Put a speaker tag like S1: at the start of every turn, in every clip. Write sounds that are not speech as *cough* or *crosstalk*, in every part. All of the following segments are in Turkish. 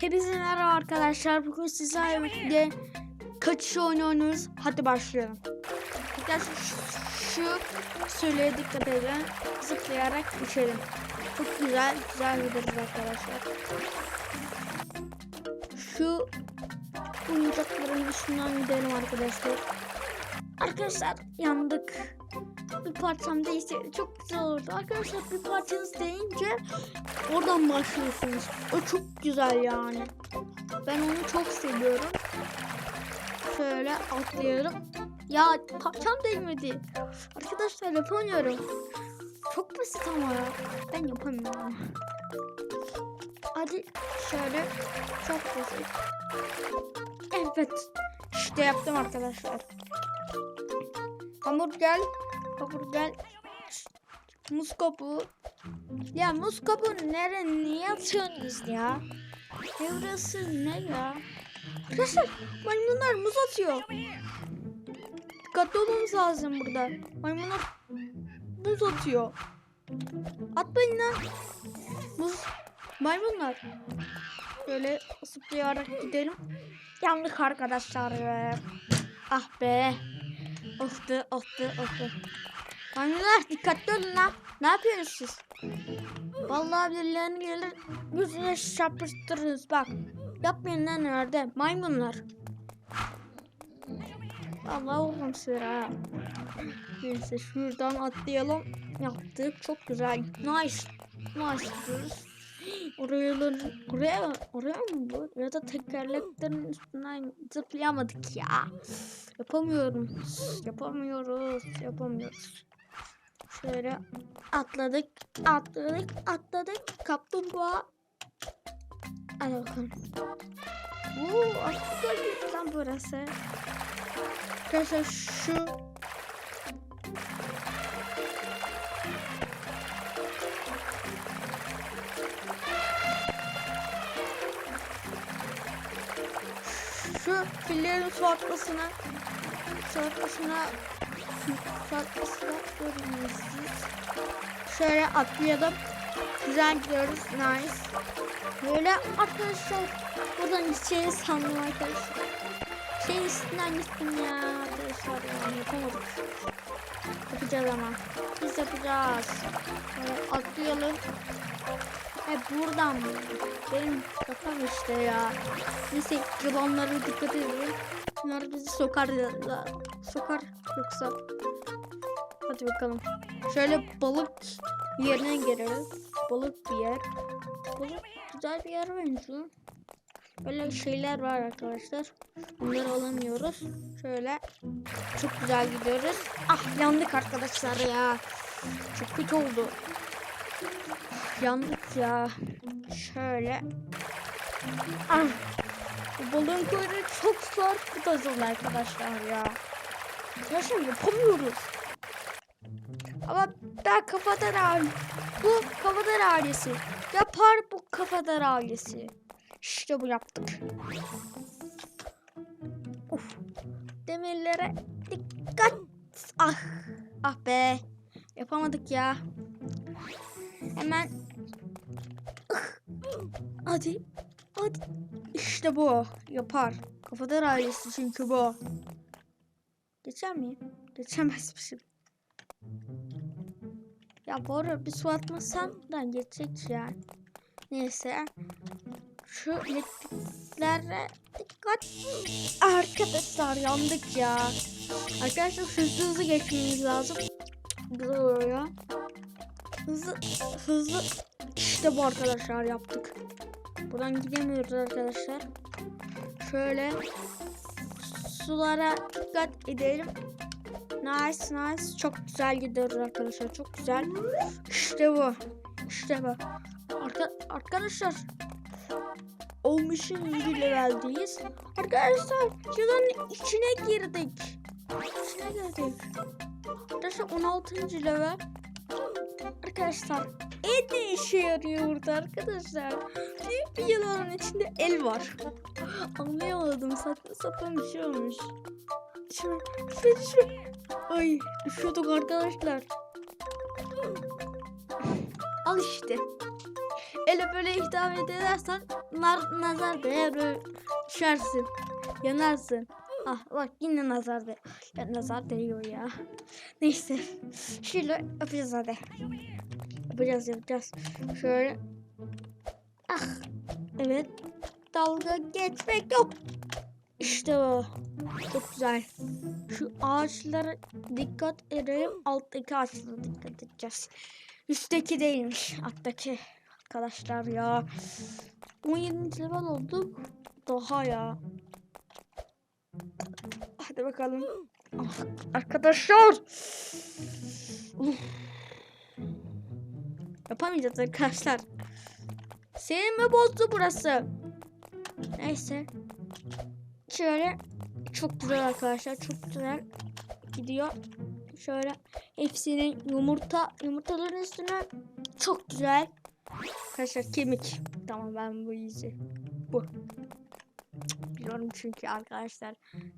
S1: Hepinize merhaba arkadaşlar. Bugün sizlerle birlikte kaçış oyunu oynuyoruz. Hadi başlayalım. Arkadaşlar şu, şu söyleye dikkat edin. Zıplayarak düşelim. Çok güzel, güzel gideriz arkadaşlar. Şu oyuncakların üstünden gidelim arkadaşlar. Arkadaşlar yandık. Parçam değilse çok güzel olurdu. Arkadaşlar bir parçanız deyince oradan başlıyorsunuz. O çok güzel yani. Ben onu çok seviyorum. Şöyle atlayalım. Ya parçam değmedi. Arkadaşlar yapamıyorum. Çok basit ama ya. Ben yapamıyorum. Hadi şöyle çok basit. Evet. İşte yaptım arkadaşlar. Hamburger. Hamburger. Muz kabuğu. Ya muz kabuğu nere? Niye atıyorsunuz ya? Ne burası ne ya? Arkadaşlar maymunlar muz atıyor. Dikkatli olmamız lazım burada. Maymunlar muz atıyor. Atmayın lan. Muz. Maymunlar. Böyle zıplayarak gidelim. Yandık arkadaşlar be. Ah be. Be of be. Maymunlar dikkatli olun lan. Ne yapıyorsunuz siz? Vallahi birilerine gelir yüzüne çarpıştırırız bak. Yapmayın lan nerede? Maymunlar. Allah oğlum sıra. Neyse şuradan atlayalım. Yaptık çok güzel. Nice. Nice. Oraya, oraya, oraya mı bu? Ya da tekerleklerin üstünden zıplayamadık ya. Yapamıyorum. Yapamıyoruz. Yapamıyoruz. Şöyle atladık. Atladık. Atladık. Kaplumbağa. Hadi bakalım. Oo, aslında lan burası. Arkadaşlar şu şu fillerin su atmasına su atmasına su atmasına görünüyoruz. Şöyle atlayalım. Güzel gidiyoruz. Nice. Böyle arkadaşlar buradan gideceğiz sandım arkadaşlar. Şeyin üstünden gittim ya arkadaşlar ya yapamadık. Yapacağız ama. Biz yapacağız. Böyle atlayalım. E buradan mı? Benim kafam işte ya. Neyse yılanlara dikkat edelim. Bunlar bizi sokar ya. Sokar yoksa. Hadi bakalım. Şöyle balık yerine girelim. Balık bir yer. Balık güzel bir yer benziyor. Böyle şeyler var arkadaşlar. Bunları alamıyoruz. Şöyle çok güzel gidiyoruz. Ah yandık arkadaşlar ya. Çok kötü oldu. Yandık ya. Şöyle. Ah. Bu balığın kuyruğu çok zor. Bu arkadaşlar ya. Arkadaşlar yapamıyoruz. Ama ben kafadan abi. Bu kafadan ailesi. Yapar bu kafadan ailesi. İşte bu yaptık. Uf. Demirlere dikkat. Ah. Ah be. Yapamadık ya. Hemen. Hadi. Hadi. İşte bu. Yapar. Kafadan ailesi çünkü bu. Geçer miyim? Geçemezmişim. Ya bu arada bir su atmasam da geçecek yani. Neyse. Şu elektriklere dikkat. Arkadaşlar yandık ya. Arkadaşlar hızlı hızlı geçmemiz lazım. Güzel oluyor. Hızlı hızlı. İşte bu arkadaşlar yaptık. Buradan gidemiyoruz arkadaşlar. Şöyle sulara dikkat edelim. Nice nice. Çok güzel gidiyoruz arkadaşlar. Çok güzel. İşte bu. İşte bu. Arka, arkadaşlar. Olmuşun bir leveldeyiz. Arkadaşlar yılanın içine girdik. İçine girdik. Arkadaşlar 16. level. Arkadaşlar el ne işe yarıyor burada arkadaşlar? Büyük bir yılanın içinde el var. Anlayamadım saçma sapan bir şey olmuş. Şöyle, şöyle. Ay düşüyorduk arkadaşlar. Al işte. ele böyle hitap edersen nazar değer düşersin. Yanarsın. Ah bak yine nazar değiyor. Ya, nazar değiyor ya. Neyse. Şöyle yapacağız hadi. Yapacağız yapacağız. Şöyle. Ah. Evet. Dalga geçmek yok. İşte bu. Çok güzel. Şu ağaçlara dikkat edelim. Alttaki ağaçlara dikkat edeceğiz. Üstteki değilmiş. Alttaki. Arkadaşlar ya. 17. level olduk. Daha ya. Hadi bakalım. *gasps* Ah, arkadaşlar. Uf. Yapamayacağız arkadaşlar. Senin mi bozdu burası? Neyse. Şöyle çok güzel arkadaşlar. Çok güzel gidiyor. Şöyle hepsinin yumurta yumurtaların üstüne çok güzel. Arkadaşlar kemik. Tamam ben bu iyice. Bu. Biliyorum çünkü arkadaşlar.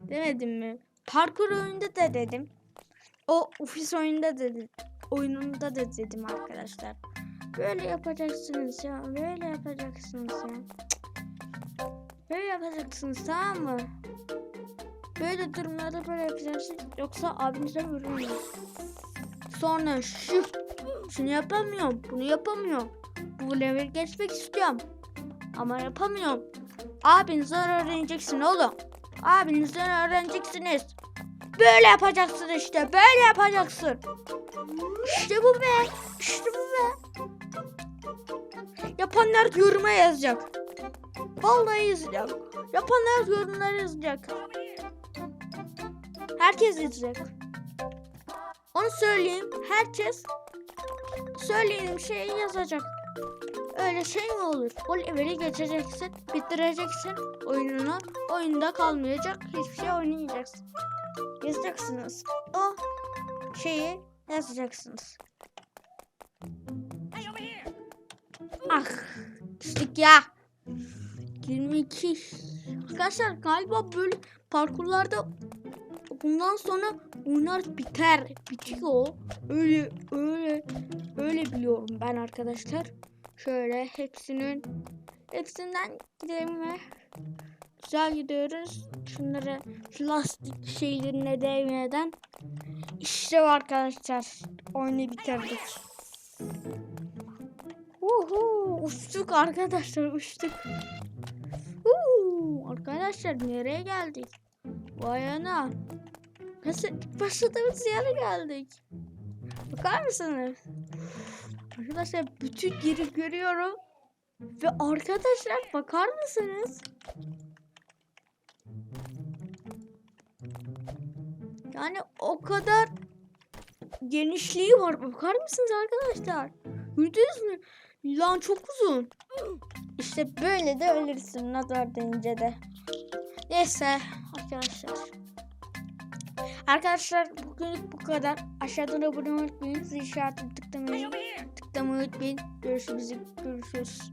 S1: Demedim mi? Parkur oyunda da dedim. O ofis oyunda da dedim. Oyununda da dedim arkadaşlar. Böyle yapacaksınız ya. Böyle yapacaksınız ya. Böyle yapacaksınız tamam mı? Böyle durumlarda böyle yapacaksınız. Yoksa abinize vurmayın. Sonra şu şunu yapamıyorum. Bunu yapamıyorum. Bu level geçmek istiyorum. Ama yapamıyorum. Abinizden öğreneceksin oğlum. Abinizden öğreneceksiniz. Böyle yapacaksın işte. Böyle yapacaksın. İşte bu be. İşte bu be. Yapanlar yoruma yazacak. Vallahi yazacak. Yapanlar yorumlara yazacak. Herkes yazacak. Onu söyleyeyim. Herkes söylediğim şeyi yazacak. Öyle şey mi olur? O leveli geçeceksin, bitireceksin oyununu. Oyunda kalmayacak, hiçbir şey oynamayacaksın. Yazacaksınız. O şeyi yazacaksınız. Ah, düştük ya. 22. Arkadaşlar galiba böyle parkurlarda bundan sonra oyunlar biter. Bitiyor. Öyle öyle öyle biliyorum ben arkadaşlar. Şöyle hepsinin hepsinden gidelim ve güzel gidiyoruz. Şunları şu şeylerine değmeden işte arkadaşlar. Oyunu bitirdik. Uhu, uçtuk arkadaşlar uçtuk. Uhu, arkadaşlar nereye geldik? Vay ana. Nasıl başladığımız yere geldik. Bakar mısınız? Arkadaşlar bütün yeri görüyorum. Ve arkadaşlar bakar mısınız? Yani o kadar genişliği var. Bakar mısınız arkadaşlar? Gördünüz mü? Lan çok uzun. İşte böyle de ölürsün nazar deyince de. Neyse arkadaşlar. Arkadaşlar bugünlük bu kadar. Aşağıdan abone olmayı unutmayın. Zil işaretini tıklamayı, tıklamayı unutmayın. Görüşürüz. Görüşürüz.